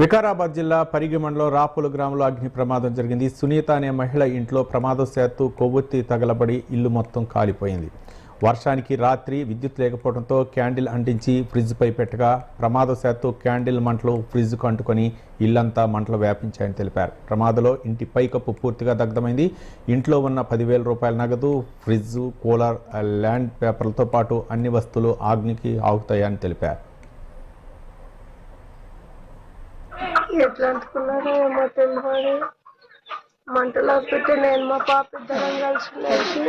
వికారాబాద్ జిల్లా పరిగి మండలం రాపుల గ్రామంలో అగ్ని ప్రమాదం జరిగింది. సునీత అనే మహిళ ఇంట్లో ప్రమాదశాత్తు కొవ్వొత్తి తగలబడి ఇల్లు మొత్తం కాలిపోయింది. వర్షానికి రాత్రి విద్యుత్ లేకపోవడంతో క్యాండిల్ అంటించి ఫ్రిడ్జ్పై పెట్టగా ప్రమాదశాత్తు క్యాండిల్ మంటలు ఫ్రిడ్జ్కు అంటుకొని ఇల్లంతా మంటలు వ్యాపించాయని తెలిపారు. ప్రమాదంలో ఇంటి పైకప్పు పూర్తిగా దగ్ధమైంది. ఇంట్లో ఉన్న పదివేల రూపాయల నగదు ఫ్రిడ్జ్ కూలర్ ల్యాండ్ పేపర్లతో పాటు అన్ని వస్తువులు ఆగ్నికి ఆగుతాయని తెలిపారు. ఎట్లా అంటుకున్నారో ఏమో తెలియదు మంటలో పెట్టి నేను మా పాప ఇద్దరం కలిసి లేచి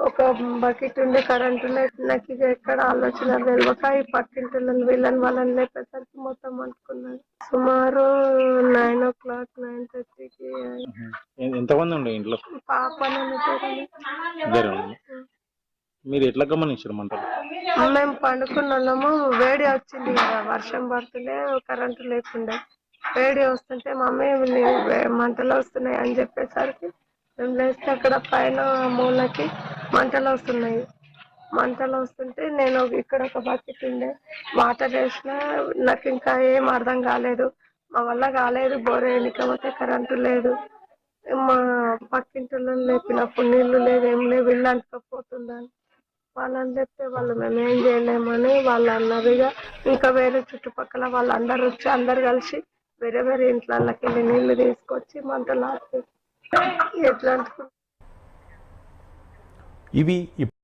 ఒక బకెట్ ఉండే కరెంటు లైట్ నాకు ఇక ఎక్కడ ఆలోచన తెలియక ఈ పక్కింటిలను వీళ్ళని వాళ్ళని లేపేసరికి మొత్తం అంటుకున్నాను సుమారు నైన్ ఓ క్లాక్ నైన్ థర్టీకి ఎంతమంది ఉండే ఇంట్లో? పాప మీరు ఎట్లా గమనించారు మంటలు? మేము పండుకున్న వాళ్ళము వేడి వచ్చింది కదా వర్షం పడుతుండే కరెంటు లేకుండే. వేడి వస్తుంటే మమ్మీ నీ మంటలు వస్తున్నాయి? అని చెప్పేసరికి మేము లేస్తే అక్కడ పైన మూలకి మంటలు వస్తున్నాయి. మంటలు వస్తుంటే నేను ఇక్కడ ఒక బకెట్ ఉండే వాటర్ వేసిన నాకు ఇంకా ఏం అర్థం కాలేదు. మా వల్ల కాలేదు బోర్ ఎన్నికపోతే కరెంటు లేదు. మా పక్కింటిలో లేపినప్పుడు నీళ్ళు లేదు ఏం లేవు ఇల్లు అంటుకపోతుందని. వాళ్ళని చెప్తే వాళ్ళు మేము ఏం చేయలేమని వాళ్ళు అన్నారు ఇక ఇంకా వేరే చుట్టుపక్కల వాళ్ళందరూ వచ్చి అందరు కలిసి వేరే వేరే ఇంట్లకి వెళ్ళి నీళ్ళు తీసుకొచ్చి మంటలు ఎట్లా ఇవి